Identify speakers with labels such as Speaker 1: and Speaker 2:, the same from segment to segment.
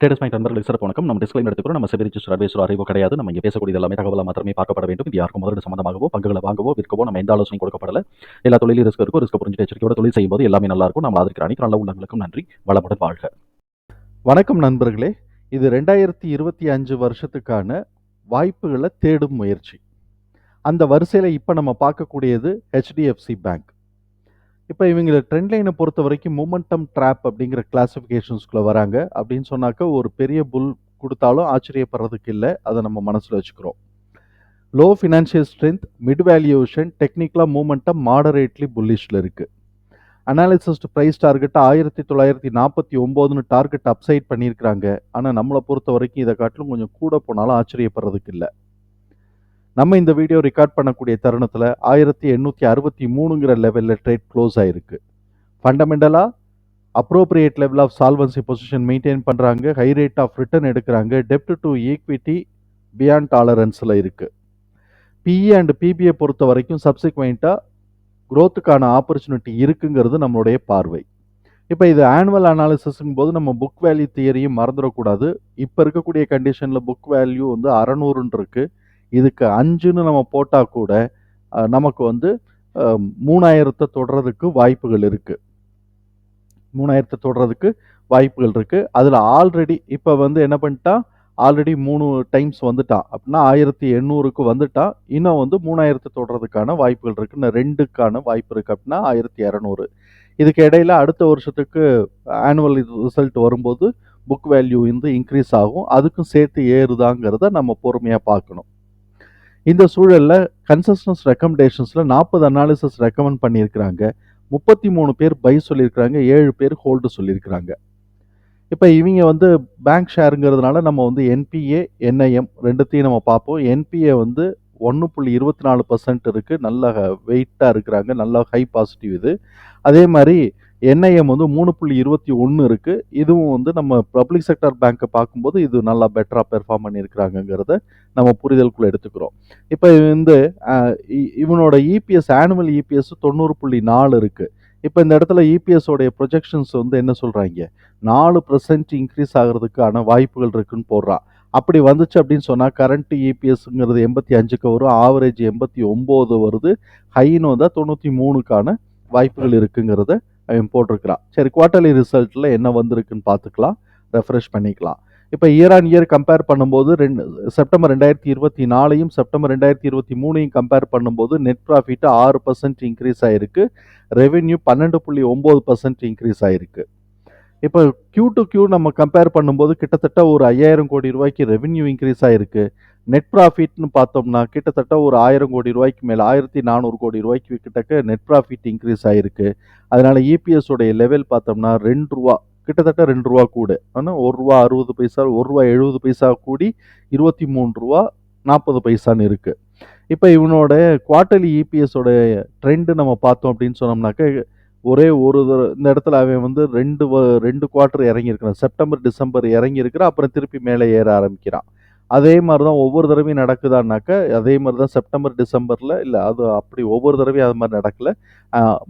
Speaker 1: Traders point நண்பர்களுக்கு சிறப்பு வணக்கம். நம்ம டிஸ்கிளைம் எடுத்துக்கிறோம் நம்ம செபி ரிஜிஸ்டர் அட்வைசர் அறிவோ கிடையாது. நம்ம இங்கே பேசக்கூடிய எல்லாமே தகவலாக மாத்திரமே பார்க்கப்பட வேண்டும். இது யாருக்கும் முதலீடு சம்பந்தமாகவோ பங்குகளை வாங்கவோ விற்கவோ நம்ம எந்த ஆலோசனை கொடுக்கப்படல. எல்லா தொழிலும் ரிஸ்க் இருக்கும் ரிஸ்க் புரிஞ்சு எச்சரிக்கையோட தொழில் செய்யும்போது எல்லாமே நல்லா இருக்கும். நம்ம ஆதரிக்கிற அனைத்து நல்ல உள்ளங்களுக்கும் நன்றி. வளமுடன் வாழ்க.
Speaker 2: வணக்கம் நண்பர்களே. இது ரெண்டாயிரத்தி இருபத்தி அஞ்சு வருஷத்துக்கான வாய்ப்புகளை தேடும் முயற்சி. அந்த வரிசையில் இப்போ நம்ம பார்க்கக்கூடியது ஹெச்டிஎஃப்சி பேங்க் இப்போ இவங்க ட்ரெண்ட் லைனை பொறுத்த வரைக்கும் மொமெண்டம் ட்ராப் அப்படிங்கிற கிளாசிஃபிகேஷன்ஸ்குள்ளே வராங்க. அப்படின்னு சொன்னாக்க ஒரு பெரிய புல் கொடுத்தாலும் ஆச்சரியப்படுறதுக்கு இல்லை. அதை நம்ம மனசில் வச்சுக்கிறோம். Low financial strength mid valuation டெக்னிக்கலாக மூமெண்ட்டம் மாடரேட்லி புல்லிஷில் இருக்குது அனாலிசிஸ்ட் ப்ரைஸ் டார்கெட்டை ஆயிரத்தி தொள்ளாயிரத்தி நாற்பத்தி ஒம்போதுன்னு டார்கெட் அப்சைட் பண்ணியிருக்கிறாங்க. ஆனால் நம்மளை பொறுத்த வரைக்கும் இதை காட்டிலும் கொஞ்சம் கூட போனாலும் ஆச்சரியப்படுறதுக்கு இல்லை. நம்ம இந்த வீடியோ ரெக்கார்ட் பண்ணக்கூடிய தருணத்தில் ஆயிரத்தி எண்ணூற்றி அறுபத்தி மூணுங்கிற லெவலில் ட்ரேட் க்ளோஸ் ஆயிருக்கு. ஃபண்டமெண்டலாக appropriate level of solvency position maintain பண்ணுறாங்க ஹை ரேட் ஆஃப் ரிட்டர்ன் எடுக்கிறாங்க. டெப்ட் டு ஈக்விட்டி பியாண்ட் டாலரன்ஸில் இருக்குது பிஇ அண்ட் பிபிஐ பொறுத்த வரைக்கும் சப்சிக்வெண்ட்டாக க்ரோத்துக்கான ஆப்பர்ச்சுனிட்டி இருக்குங்கிறது நம்மளுடைய பார்வை. இப்போ இது ஆனுவல் அனாலிசிஸுங்கும் போது நம்ம புக் வேல்யூ தியரியும் மறந்துடக்கூடாது. இப்போ இருக்கக்கூடிய கண்டிஷனில் புக் வேல்யூ வந்து அறநூறுன்னு இருக்குது இதுக்கு அஞ்சுன்னு நம்ம போட்டால் கூட நமக்கு வந்து மூணாயிரத்தை தொடுறதுக்கு வாய்ப்புகள் இருக்குது மூணாயிரத்தை தொடுறதுக்கு வாய்ப்புகள் இருக்குது அதில் ஆல்ரெடி இப்போ வந்து என்ன பண்ணிட்டா ஆல்ரெடி மூணு டைம்ஸ் வந்துட்டான் அப்படின்னா ஆயிரத்தி எண்ணூறுக்கு வந்துட்டான் இன்னும் வந்து மூணாயிரத்தை தொடுறதுக்கான வாய்ப்புகள் இருக்குது இன்னும் ரெண்டுக்கான வாய்ப்பு இருக்குது அப்படின்னா ஆயிரத்தி இரநூறு இதுக்கு இடையில அடுத்த வருஷத்துக்கு ஆனுவல் ரிசல்ட் வரும்போது புக் வேல்யூ வந்து இன்க்ரீஸ் ஆகும். அதுக்கும் சேர்த்து ஏறுதாங்கிறத நம்ம பொறுமையாக பார்க்கணும். இந்த சூழலில் கன்சஸ்டன்ஸ் ரெக்கமெண்டேஷன்ஸில் நாற்பது அனாலிசிஸ் ரெக்கமெண்ட் பண்ணியிருக்கிறாங்க. முப்பத்தி மூணு பேர் பை சொல்லியிருக்கிறாங்க ஏழு பேர் ஹோல்டு சொல்லியிருக்கிறாங்க. இப்போ இவங்க வந்து பேங்க் ஷேருங்கிறதுனால நம்ம வந்து என்பிஏ என்ஐஎம் ரெண்டுத்தையும் நம்ம பார்ப்போம். என்பிஏ வந்து ஒன்று புள்ளி இருபத்தி நாலு பர்சன்ட் இருக்குது நல்ல வெயிட்டாக இருக்கிறாங்க. நல்ல ஹை பாசிட்டிவ் இது. அதே மாதிரி என்ஐஎம் வந்து மூணு புள்ளி இருபத்தி ஒன்று இருக்குது இதுவும் வந்து நம்ம பப்ளிக் செக்டர் பேங்க்கை பார்க்கும்போது இது நல்லா பெட்டராக பெர்ஃபார்ம் பண்ணியிருக்கிறாங்கங்கிறத நம்ம புரிதலுக்குள்ளே எடுத்துக்கிறோம். இப்போ வந்து இ- இவனோட இபிஎஸ் ஆனுவல் இபிஎஸ் தொண்ணூறு புள்ளி நாலு இருக்குது இப்போ இந்த இடத்துல இபிஎஸோடைய ப்ரொஜெக்ஷன்ஸ் வந்து என்ன சொல்கிறாங்க நாலு பர்சன்ட் இன்க்ரீஸ் ஆகிறதுக்கான வாய்ப்புகள் இருக்குன்னு போடுறான் அப்படி வந்துச்சு அப்படின்னு சொன்னால் கரண்ட் இபிஎஸ்ங்கிறது எண்பத்தி அஞ்சுக்கு வரும் ஆவரேஜ் எண்பத்தி ஒம்பது வருது. ஹைன்னு வந்தால் தொண்ணூற்றி மூணுக்கான வாய்ப்புகள் இருக்குங்கிறத அவன் போட்டிருக்கிறான் சரி குவார்ட்டர்லி ரிசல்ட்டில் என்ன வந்திருக்குன்னு பார்த்துக்கலாம். ரெஃப்ரெஷ் பண்ணிக்கலாம். இப்போ இயர் ஆன் இயர் கம்பேர் பண்ணும்போது ரெண்டு செப்டம்பர் ரெண்டாயிரத்தி இருபத்தி நாலையும் செப்டம்பர் ரெண்டாயிரத்தி இருபத்தி மூணையும் கம்பேர் பண்ணும்போது நெட் ப்ராஃபிட்டு ஆறு பர்சன்ட் இன்க்ரீஸ் ஆகிருக்கு ரெவென்யூ பன்னெண்டு புள்ளி ஒம்பது பர்சன்ட் இன்க்ரீஸ் ஆகிருக்கு இப்போ கியூ டு கியூ நம்ம கம்பேர் பண்ணும்போது கிட்டத்தட்ட ஒரு ஐயாயிரம் கோடி ரூபாய்க்கு ரெவென்யூ இன்க்ரீஸ் ஆகிருக்கு நெட் ப்ராஃபிட்னு பார்த்தோம்னா கிட்டத்தட்ட ஒரு ஆயிரம் கோடி ரூபாய்க்கு மேலே ஆயிரத்தி நானூறு கோடி ரூபாய்க்கு கிட்டக்க நெட் ப்ராஃபிட் இன்க்ரீஸ் ஆகிருக்கு அதனால் இபிஎஸ் உடைய லெவல் பார்த்தோம்னா ரெண்டு ரூபா கிட்டத்தட்ட ரெண்டு ரூபா கூட. ஆனால் ஒரு ரூபா அறுபது பைசா ஒரு ரூபா எழுபது பைசா கூடி இருபத்தி மூணு ரூபா நாற்பது பைசான்னு இருக்குது இப்போ இவனோட குவார்ட்டர்லி இபிஎஸோட ட்ரெண்டு நம்ம பார்த்தோம் அப்படின்னு சொன்னோம்னாக்க ஒரே ஒரு இந்த இடத்துல அவன் வந்து ரெண்டு வ- ரெண்டு குவார்ட்டர் இறங்கியிருக்கிறான். செப்டம்பர் டிசம்பர் இறங்கியிருக்கிறான். அப்புறம் திருப்பி மேலே ஏற ஆரம்பிக்கிறான். அதே மாதிரி தான் ஒவ்வொரு தடவையும் நடக்குதான்னாக்க அதே மாதிரி தான் செப்டம்பர் டிசம்பரில் இல்லை அது அப்படி ஒவ்வொரு தடவையும் அது மாதிரி நடக்கல.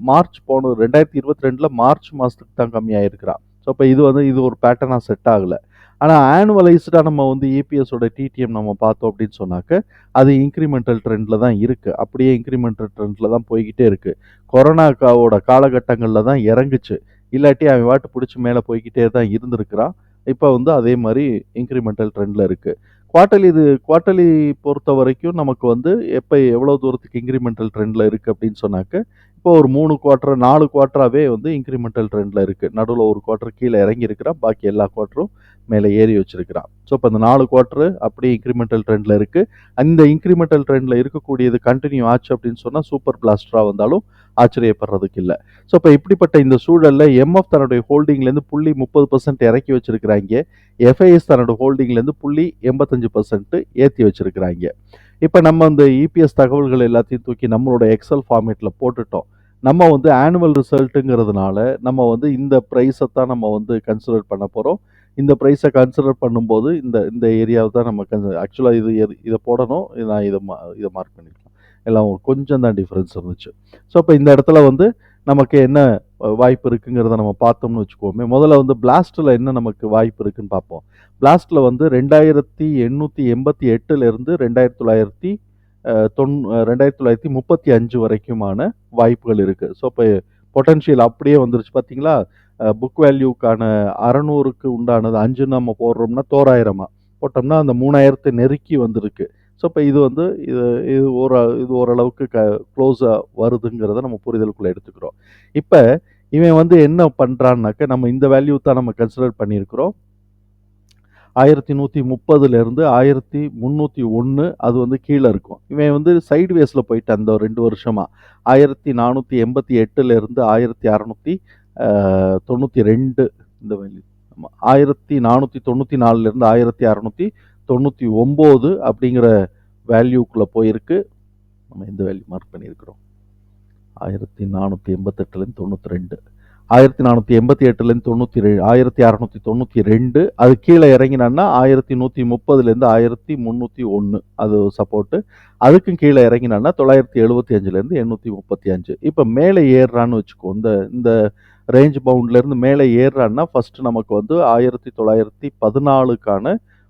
Speaker 2: மார்ச் போன ரெண்டாயிரத்தி இருபத்தி ரெண்டில் மார்ச் மாதத்துக்கு தான் கம்மியாயிருக்கிறான் ஸோ இப்போ இது வந்து இது ஒரு பேட்டர்னாக செட் ஆகலை. ஆனால் ஆனுவலைஸ்டாக நம்ம வந்து இபிஎஸோட டிடிஎம் நம்ம பார்த்தோம் அப்படின்னு சொன்னாக்க அது இன்க்ரிமெண்டல் ட்ரெண்டில் தான் இருக்குது அப்படியே இன்க்ரிமெண்டல் ட்ரெண்டில் தான் போய்கிட்டே இருக்குது கொரோனாக்காவோட காலகட்டங்களில் தான் இறங்குச்சு. இல்லாட்டி அவன் வாட்டு பிடிச்சி மேலே போய்கிட்டே தான் இருந்திருக்கிறான். இப்போ வந்து அதே மாதிரி இன்க்ரிமெண்டல் ட்ரெண்டில் இருக்குது குவார்ட்டர்லி இது குவார்ட்டர்லி பொறுத்த வரைக்கும் நமக்கு வந்து எப்போ எவ்வளோ தூரத்துக்கு இன்க்ரிமெண்டல் ட்ரெண்டில் இருக்குது அப்படின்னு சொன்னாக்க இப்போ ஒரு மூணு குவார்ட்டர் நாலு குவார்ட்டராகவே வந்து இன்க்ரிமெண்டல் ட்ரெண்டில் இருக்குது நடுவில் ஒரு குவார்ட்டர் கீழே இறங்கி இருக்கிறான் பாக்கி எல்லா குவார்ட்டரும் மேலே ஏறி வச்சிருக்கிறான். ஸோ இப்போ அந்த நாலு குவார்ட்டர் அப்படியே இன்க்ரிமெண்டல் ட்ரெண்டில் இருக்குது அந்த இன்க்ரிமெண்டல் ட்ரெண்டில் இருக்கக்கூடியது கண்டினியூ ஆச்சு அப்படின்னு சொன்னால் சூப்பர் பிளாஸ்டராக வந்தாலும் ஆச்சரியப்படுறதுக்கு இல்லை. ஸோ இப்போ இப்படிப்பட்ட இந்த சூழலில் எம்எஃப் தன்னுடைய ஹோல்டிங்லேருந்து புள்ளி முப்பது பர்சன்ட் இறக்கி வச்சிருக்கிறாங்க. எஃப்ஐஎஸ் தன்னோட ஹோல்டிங்லேருந்து புள்ளி எண்பத்தஞ்சு பர்சன்ட் ஏற்றி வச்சிருக்கிறாங்க. இப்போ நம்ம அந்த இபிஎஸ் தகவல்கள் எல்லாத்தையும் தூக்கி நம்மளோட எக்ஸல் ஃபார்மேட்டில் போட்டுட்டோம். நம்ம வந்து ஆனுவல் ரிசல்ட்டுங்கிறதுனால நம்ம வந்து இந்த ப்ரைஸை தான் நம்ம வந்து கன்சிடர் பண்ண போகிறோம் இந்த ப்ரைஸை கன்சிடர் பண்ணும்போது இந்த இந்த ஏரியாவை தான் நம்ம கன்சிடர் ஆக்சுவலாக இது எது- இதை போடணும். இது நான் இதை மா இதை மார்க் பண்ணிக்கலாம். எல்லாம் கொஞ்சம் தான் டிஃப்ரென்ஸ் இருந்துச்சு. ஸோ இப்போ இந்த இடத்துல வந்து நமக்கு என்ன வாய்ப்பு இருக்குங்கிறத நம்ம பார்த்தோம்னு வச்சுக்கோமே. முதல்ல வந்து பிளாஸ்டில் என்ன நமக்கு வாய்ப்பு இருக்குன்னு பார்ப்போம். பிளாஸ்டில் வந்து ரெண்டாயிரத்தி எண்ணூற்றி எண்பத்தி எட்டுலேருந்து ரெண்டாயிரத்தி தொள்ளாயிரத்தி தொன் ரெண்டாயிரத்தி தொள்ளாயிரத்தி முப்பத்தி அஞ்சு வரைக்குமான வாய்ப்புகள் இருக்குது ஸோ இப்போ பொட்டன்ஷியல் அப்படியே வந்துருச்சு. பார்த்தீங்களா புக் வேல்யூக்கான அறநூறுக்கு உண்டானது அஞ்சு நம்ம போடுறோம்னா தோராயிரமா. போட்டோம்னா அந்த மூணாயிரத்தை நெருக்கி வந்திருக்கு. ஸோ இப்போ இது வந்து இது இது ஒரு இது ஓரளவுக்கு க க்ளோஸாக வருதுங்கிறத நம்ம புரிதலுக்குள்ளே எடுத்துக்கிறோம். இப்போ இவன் வந்து என்ன பண்ணுறான்னாக்க நம்ம இந்த வேல்யூ தான் நம்ம கன்சிடர் பண்ணியிருக்கிறோம். ஆயிரத்தி நூற்றி முப்பதுலேருந்து ஆயிரத்தி முந்நூற்றி ஒன்று அது வந்து கீழே இருக்கும். இவன் வந்து சைடு வேஸில் போயிட்டு அந்த ரெண்டு வருஷமாக ஆயிரத்தி நானூற்றி எண்பத்தி எட்டுலேருந்து ஆயிரத்தி அறநூற்றி தொண்ணூற்றி ரெண்டு இந்த வேல்யூ ஆயிரத்தி நானூற்றி தொண்ணூற்றி நாலுலேருந்து ஆயிரத்தி அறநூற்றி தொண்ணூற்றி ஒம்பது அப்படிங்கிற வேல்யூக்குள்ளே போயிருக்கு. நம்ம இந்த வேல்யூ மார்க் பண்ணியிருக்கிறோம்? ஆயிரத்தி நானூற்றி எண்பத்தெட்டுலேருந்து தொண்ணூற்றி ரெண்டு. ஆயிரத்தி நானூற்றி எண்பத்தி எட்டுலேருந்து தொண்ணூற்றி ரெ ஆயிரத்தி அறநூற்றி தொண்ணூற்றி ரெண்டு அது கீழே இறங்கினான்னா ஆயிரத்தி நூற்றி முப்பதுலேருந்து ஆயிரத்தி முந்நூற்றி ஒன்று அது சப்போர்ட்டு அதுக்கும் கீழே இறங்கினான்னா தொள்ளாயிரத்தி எழுபத்தி அஞ்சுலேருந்து எண்ணூற்றி முப்பத்தி அஞ்சு. இப்போ மேலே ஏறுறான்னு வச்சுக்கோ இந்த இந்த ரேஞ்ச் பவுண்ட்லேருந்து மேலே ஏறுறான்னா ஃபஸ்ட்டு நமக்கு வந்து ஆயிரத்தி தொள்ளாயிரத்தி பதினாலுக்கான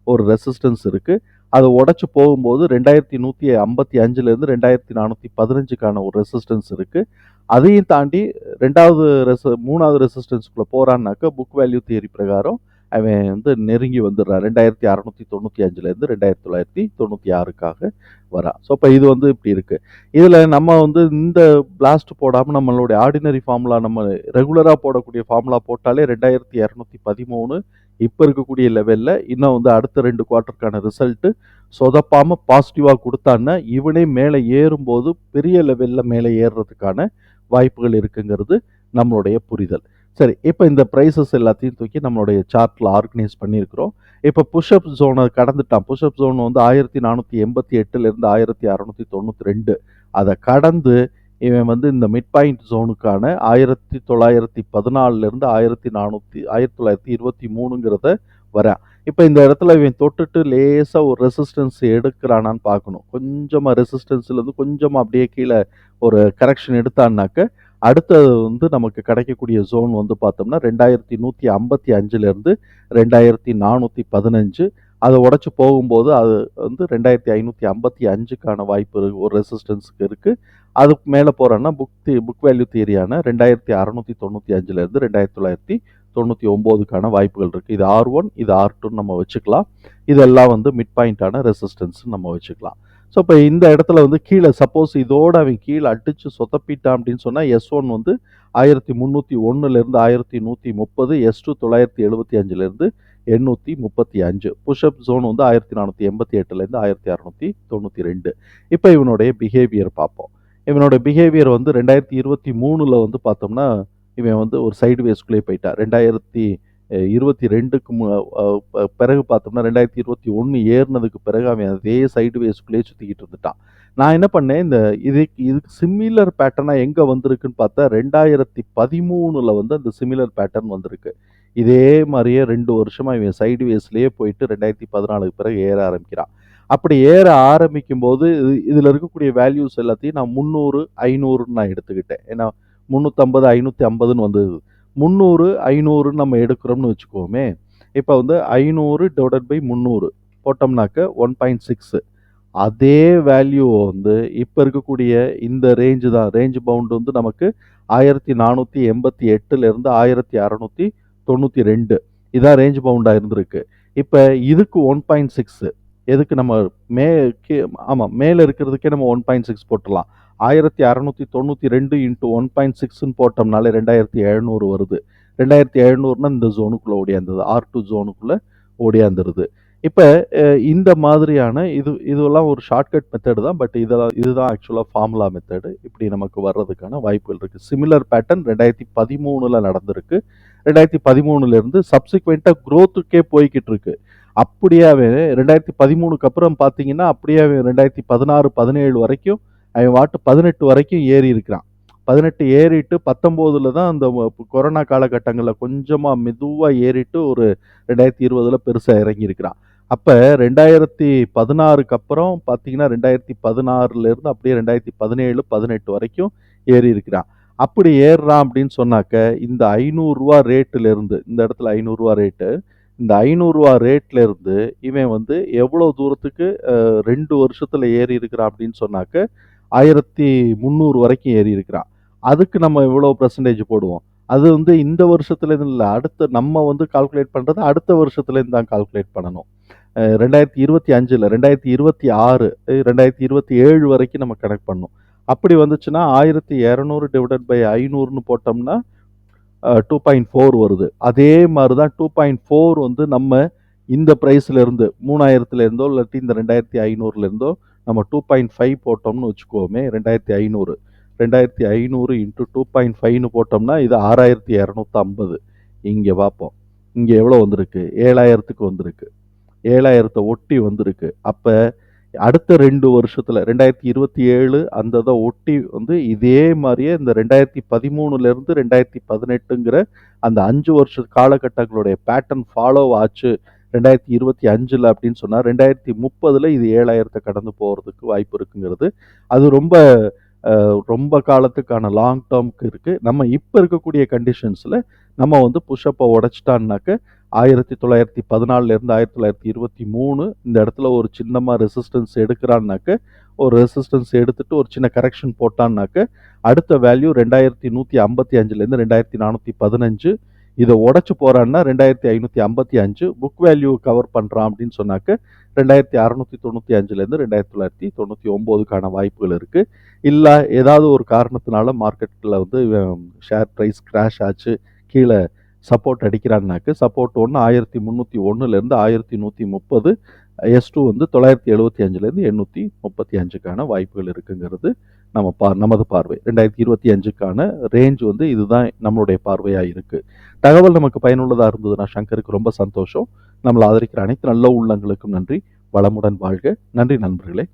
Speaker 2: ஒரு ரெசிஸ்டன்ஸ் இருக்குது அதை உடச்சி போகும்போது ரெண்டாயிரத்தி நூற்றி ஐம்பத்தி அஞ்சுலேருந்து ரெண்டாயிரத்தி நானூற்றி பதினஞ்சுக்கான ஒரு ரெசிஸ்டன்ஸ் இருக்குது அதையும் தாண்டி ரெண்டாவது ரெச மூணாவது ரெசிஸ்டன்ஸ்குள்ளே போகிறான்னாக்கா புக் வேல்யூ தியரி பிரகாரம் அவன் வந்து நெருங்கி வந்துடுறான். ரெண்டாயிரத்தி அறநூற்றி தொண்ணூற்றி அஞ்சுலேருந்து ரெண்டாயிரத்தி தொள்ளாயிரத்தி தொண்ணூற்றி ஆறுக்காக வரான் ஸோ இப்போ இது வந்து இப்படி இருக்குது இதில் நம்ம வந்து இந்த பிளாஸ்ட் போடாமல் நம்மளுடைய ஆர்டினரி ஃபார்முலா நம்ம ரெகுலராக போடக்கூடிய ஃபார்முலா போட்டாலே ரெண்டாயிரத்தி இரநூத்தி பதிமூணு இப்போ இருக்கக்கூடிய லெவலில் இன்னும் வந்து அடுத்த ரெண்டு குவார்ட்டருக்கான ரிசல்ட்டு சொதப்பாமல் பாசிட்டிவாக கொடுத்தான்னா இவனே மேலே ஏறும்போது பெரிய லெவலில் மேலே ஏறுறதுக்கான வாய்ப்புகள் இருக்குங்கிறது நம்மளுடைய புரிதல். சரி இப்போ இந்த ப்ரைஸஸ் எல்லாத்தையும் தூக்கி நம்மளுடைய சார்ட்டில் ஆர்கனைஸ் பண்ணியிருக்கிறோம். இப்போ புஷ்அப் ஜோனை கடந்துட்டான். புஷ்அப் ஜோன் வந்து ஆயிரத்தி நானூற்றி எண்பத்தி எட்டுலேருந்து ஆயிரத்தி அறநூற்றி தொண்ணூற்றி ரெண்டு. அதை கடந்து இவன் வந்து இந்த மிட் பாயிண்ட் ஜோனுக்கான ஆயிரத்தி தொள்ளாயிரத்தி பதினாலுலேருந்து ஆயிரத்தி நானூற்றி ஆயிரத்தி தொள்ளாயிரத்தி இருபத்தி மூணுங்கிறத வரேன் இப்போ இந்த இடத்துல இவன் தொட்டுட்டு லேசாக ஒரு ரெசிஸ்டன்ஸ் எடுக்கிறானான்னு பார்க்கணும். கொஞ்சமாக ரெசிஸ்டன்ஸ்லேருந்து கொஞ்சமாக அப்படியே கீழே ஒரு கரெக்ஷன் எடுத்தான்னாக்க அடுத்தது வந்து நமக்கு கிடைக்கக்கூடிய ஜோன் வந்து பார்த்தோம்னா ரெண்டாயிரத்தி நூற்றி ஐம்பத்தி அஞ்சுலேருந்து ரெண்டாயிரத்தி நானூற்றி பதினஞ்சு அதை உடச்சி போகும்போது அது வந்து ரெண்டாயிரத்தி ஐநூற்றி ஐம்பத்தி அஞ்சுக்கான வாய்ப்பு இருக்கு ஒரு ரெசிஸ்டன்ஸுக்கு இருக்குது அதுக்கு மேலே போகிறோன்னா புக் தி புக் வேல்யூ தியரியான ரெண்டாயிரத்தி அறநூற்றி தொண்ணூற்றி அஞ்சுலேருந்து ரெண்டாயிரத்தி தொள்ளாயிரத்தி தொண்ணூற்றி ஒம்போதுக்கான வாய்ப்புகள் இருக்குது இது ஆர் ஒன் இது ஆர் டூன்னு நம்ம வச்சுக்கலாம். இதெல்லாம் வந்து மிட் பாயிண்ட்டான ரெசிஸ்டன்ஸ்னு நம்ம வச்சுக்கலாம். ஸோ இப்போ இந்த இடத்துல வந்து கீழே சப்போஸ் இதோட அவன் கீழே அடித்து சொத்தப்பிட்டான் அப்படின்னு சொன்னால் எஸ் ஒன் வந்து ஆயிரத்தி முந்நூற்றி ஒன்றுலேருந்து ஆயிரத்தி நூற்றி முப்பது எஸ் டூ தொள்ளாயிரத்தி எழுபத்தி அஞ்சுலேருந்து எண்ணூற்றி முப்பத்தி அஞ்சு. புஷ்அப் ஜோன் வந்து ஆயிரத்தி நானூற்றி எண்பத்தி எட்டுலேருந்து ஆயிரத்தி அறநூற்றி தொண்ணூற்றி ரெண்டு. இப்போ இவனுடைய பிஹேவியர் பார்ப்போம். இவனோட பிஹேவியர் வந்து ரெண்டாயிரத்தி இருபத்தி மூணில் வந்து பார்த்தோம்னா இவன் வந்து ஒரு சைடு வேஸ்க்குள்ளே போயிட்டான். ரெண்டாயிரத்தி இருபத்தி ரெண்டுக்கு மு பிறகு பார்த்தோம்னா ரெண்டாயிரத்தி இருபத்தி ஒன்று ஏறினதுக்கு பிறகு அவன் அதே சைடு வேஸ்க்குள்ளேயே சுற்றிக்கிட்டு இருந்துட்டான். நான் என்ன பண்ணேன்? இந்த இதுக்கு இதுக்கு சிமிலர் பேட்டர்னாக எங்கே வந்திருக்குன்னு பார்த்தா ரெண்டாயிரத்தி பதிமூணில் வந்து அந்த சிமிலர் பேட்டர்ன் வந்திருக்கு. இதே மாதிரியே ரெண்டு வருஷமாக இவன் சைடு வேஸ்லேயே போயிட்டு ரெண்டாயிரத்தி பதினாலுக்கு பிறகு ஏற ஆரம்பிக்கிறான். அப்படி ஏற ஆரம்பிக்கும் போது இது- இதில் இருக்கக்கூடிய வேல்யூஸ் எல்லாத்தையும் நான் முந்நூறு ஐநூறுன்னு நான் எடுத்துக்கிட்டேன். ஏன்னா முந்நூற்றம்பது ஐநூற்றி ஐம்பதுன்னு வந்தது. முந்நூறு ஐநூறுன்னு நம்ம எடுக்கிறோம்னு வச்சுக்கோமே. இப்போ வந்து ஐநூறு டிவைடட் பை முந்நூறு போட்டோம்னாக்க ஒன் பாயிண்ட் சிக்ஸு அதே வேல்யூ வந்து இப்போ இருக்கக்கூடிய இந்த ரேஞ்சு தான். ரேஞ்ச் பவுண்டு வந்து நமக்கு ஆயிரத்தி நானூற்றி எண்பத்தி எட்டுலேருந்து ஆயிரத்தி அறநூற்றி தொண்ணூற்றி ரெண்டு. இதான் ரேஞ்ச் பவுண்டாக இருந்திருக்கு. இப்போ இதுக்கு ஒன் பாயிண்ட் சிக்ஸு எதுக்கு நம்ம மே ஆமாம் மேலே இருக்கிறதுக்கே நம்ம ஒன் பாயிண்ட் சிக்ஸ் போட்டுடலாம். ஆயிரத்தி அறநூற்றி தொண்ணூற்றி ரெண்டு இன்ட்டு ஒன் பாயிண்ட் சிக்ஸ்ன்னு போட்டோம்னாலே ரெண்டாயிரத்தி எழுநூறு வருது. ரெண்டாயிரத்தி எழுநூறுனா இந்த ஜோனுக்குள்ளே ஓடியாந்தது. R two ஜோனுக்குள்ளே ஓடியாந்துருது. இப்போ இந்த மாதிரியான இது இதெல்லாம் ஒரு ஷார்ட்கட் மெத்தடு தான். பட் இதெல்லாம் இதுதான் ஆக்சுவலாக ஃபார்முலா மெத்தடு இப்படி நமக்கு வர்றதுக்கான வாய்ப்புகள் இருக்குது சிமிலர் பேட்டர்ன் ரெண்டாயிரத்தி பதிமூணில் நடந்திருக்கு. ரெண்டாயிரத்தி பதிமூணுலேருந்து சப்சிக்வெண்ட்டாக க்ரோத்துக்கே போய்கிட்டு இருக்கு அப்படியாவே ரெண்டாயிரத்தி பதிமூணுக்கு அப்புறம் பார்த்தீங்கன்னா அப்படியே ரெண்டாயிரத்தி பதினாறு பதினேழு வரைக்கும் அவன் வாட்டு பதினெட்டு வரைக்கும் ஏறி இருக்கிறான். பதினெட்டு ஏறிட்டு பத்தொம்போதில் தான் அந்த கொரோனா காலகட்டங்களில் கொஞ்சமாக மெதுவாக ஏறிட்டு ஒரு ரெண்டாயிரத்தி இருபதில் பெருசாக இறங்கியிருக்கிறான் அப்போ ரெண்டாயிரத்தி பதினாறுக்கு அப்புறம் பார்த்தீங்கன்னா ரெண்டாயிரத்தி பதினாறுலேருந்து அப்படியே ரெண்டாயிரத்தி பதினேழு பதினெட்டு வரைக்கும் ஏறி இருக்கிறான். அப்படி ஏறுறான் அப்படின்னு சொன்னாக்க இந்த ஐநூறுரூவா ரேட்டிலேருந்து இந்த இடத்துல ஐநூறுரூவா ரேட்டு இந்த ஐநூறுரூவா ரேட்லேருந்து இவன் வந்து எவ்வளோ தூரத்துக்கு ரெண்டு வருஷத்தில் ஏறி இருக்கிறான் அப்படின்னு சொன்னாக்க ஆயிரத்தி முந்நூறு வரைக்கும் ஏறி இருக்கிறான் அதுக்கு நம்ம இவ்வளோ பர்சன்டேஜ் போடுவோம். அது வந்து இந்த வருஷத்துலேருந்து இல்லை அடுத்த நம்ம வந்து கால்குலேட் பண்ணுறது அடுத்த வருஷத்துலேருந்து தான் கால்குலேட் பண்ணணும். ரெண்டாயிரத்தி இருபத்தி அஞ்சில் ரெண்டாயிரத்தி இருபத்தி ஆறு ரெண்டாயிரத்தி இருபத்தி ஏழு வரைக்கும் நம்ம கனெக்ட் பண்ணும் அப்படி வந்துச்சுன்னா ஆயிரத்தி இரநூறு டிவைடட் பை ஐநூறுன்னு போட்டோம்னா டூ பாயிண்ட் ஃபோர் வருது. அதே மாதிரி தான் டூ பாயிண்ட் ஃபோர் வந்து நம்ம இந்த ப்ரைஸ்லேருந்து மூணாயிரத்துலேருந்தோ இல்லாட்டி இந்த ரெண்டாயிரத்தி ஐநூறுலேருந்தோ நம்ம டூ பாயிண்ட் ஃபைவ் போட்டோம்னு வச்சுக்கோமே ரெண்டாயிரத்தி ஐநூறு. ரெண்டாயிரத்தி ஐநூறு இன்ட்டு டூ பாயிண்ட் ஃபைவ்னு போட்டோம்னா இது ஆறாயிரத்தி இரநூத்தி ஐம்பது இங்கே பார்ப்போம் இங்கே எவ்வளோ வந்திருக்கு? ஏழாயிரத்துக்கு வந்திருக்கு. ஏழாயிரத்தை ஒட்டி வந்திருக்கு. அப்போ அடுத்த ரெண்டு வருஷத்தில் ரெண்டாயிரத்தி இருபத்தி ஏழு அந்த இதை ஒட்டி வந்து இதே மாதிரியே இந்த ரெண்டாயிரத்தி பதிமூணுலேருந்து ரெண்டாயிரத்தி பதினெட்டுங்கிற அந்த அஞ்சு வருஷ காலகட்டங்களுடைய பேட்டர்ன் ஃபாலோ ஆச்சு. ரெண்டாயிரத்தி இருபத்தி அஞ்சில் அப்படின்னு சொன்னால் ரெண்டாயிரத்தி முப்பதில் இது ஏழாயிரத்தை கடந்து போகிறதுக்கு வாய்ப்பு இருக்குங்கிறது. அது ரொம்ப ரொம்ப காலத்துக்கான லாங் டேர்முக்கு இருக்குது நம்ம இப்போ இருக்கக்கூடிய கண்டிஷன்ஸில் நம்ம வந்து புஷ்அப்பை உடச்சிட்டான்னாக்க ஆயிரத்தி தொள்ளாயிரத்தி பதினாலிருந்து ஆயிரத்தி தொள்ளாயிரத்தி இருபத்தி மூணு இந்த இடத்துல ஒரு சின்னமாக ரெசிஸ்டன்ஸ் எடுக்கிறான்னாக்க ஒரு ரெசிஸ்டன்ஸ் எடுத்துட்டு ஒரு சின்ன கரெக்ஷன் போட்டான்னாக்க அடுத்த வேல்யூ ரெண்டாயிரத்தி நூற்றி ஐம்பத்தி அஞ்சுலேருந்து ரெண்டாயிரத்தி நானூற்றி பதினஞ்சு இதை உடச்சி போகிறான்னா ரெண்டாயிரத்தி ஐநூற்றி ஐம்பத்தி அஞ்சு புக் வேல்யூ கவர் பண்ணுறான் அப்படின்னு சொன்னாக்க ரெண்டாயிரத்தி அறநூற்றி தொண்ணூற்றி அஞ்சுலேருந்து ரெண்டாயிரத்தி தொள்ளாயிரத்தி தொண்ணூற்றி ஒம்போதுக்கான வாய்ப்புகள் இருக்குது இல்லை ஏதாவது ஒரு காரணத்தினால மார்க்கெட்டில் வந்து ஷேர் ப்ரைஸ் கிராஷ் ஆச்சு கீழே சப்போர்ட் அடிக்கிறான்னாக்க சப்போர்ட் ஒன்று ஆயிரத்தி முந்நூற்றி ஒன்றுலேருந்து ஆயிரத்தி நூற்றி முப்பது எஸ் டூ வந்து தொள்ளாயிரத்தி எழுபத்தி அஞ்சுலேருந்து எண்ணூற்றி முப்பத்தி அஞ்சுக்கான வாய்ப்புகள் இருக்குங்கிறது நம்ம பா நமது பார்வை. ரெண்டாயிரத்தி இருபத்தி அஞ்சுக்கான ரேஞ்ச் வந்து இதுதான் நம்மளுடைய பார்வையாக இருக்குது தகவல் நமக்கு பயனுள்ளதாக இருந்ததுன்னா சங்கருக்கு ரொம்ப சந்தோஷம். நம்மளை ஆதரிக்கிற அனைத்து நல்ல உள்ளங்களுக்கும் நன்றி. வளமுடன் வாழ்க. நன்றி நண்பர்களே.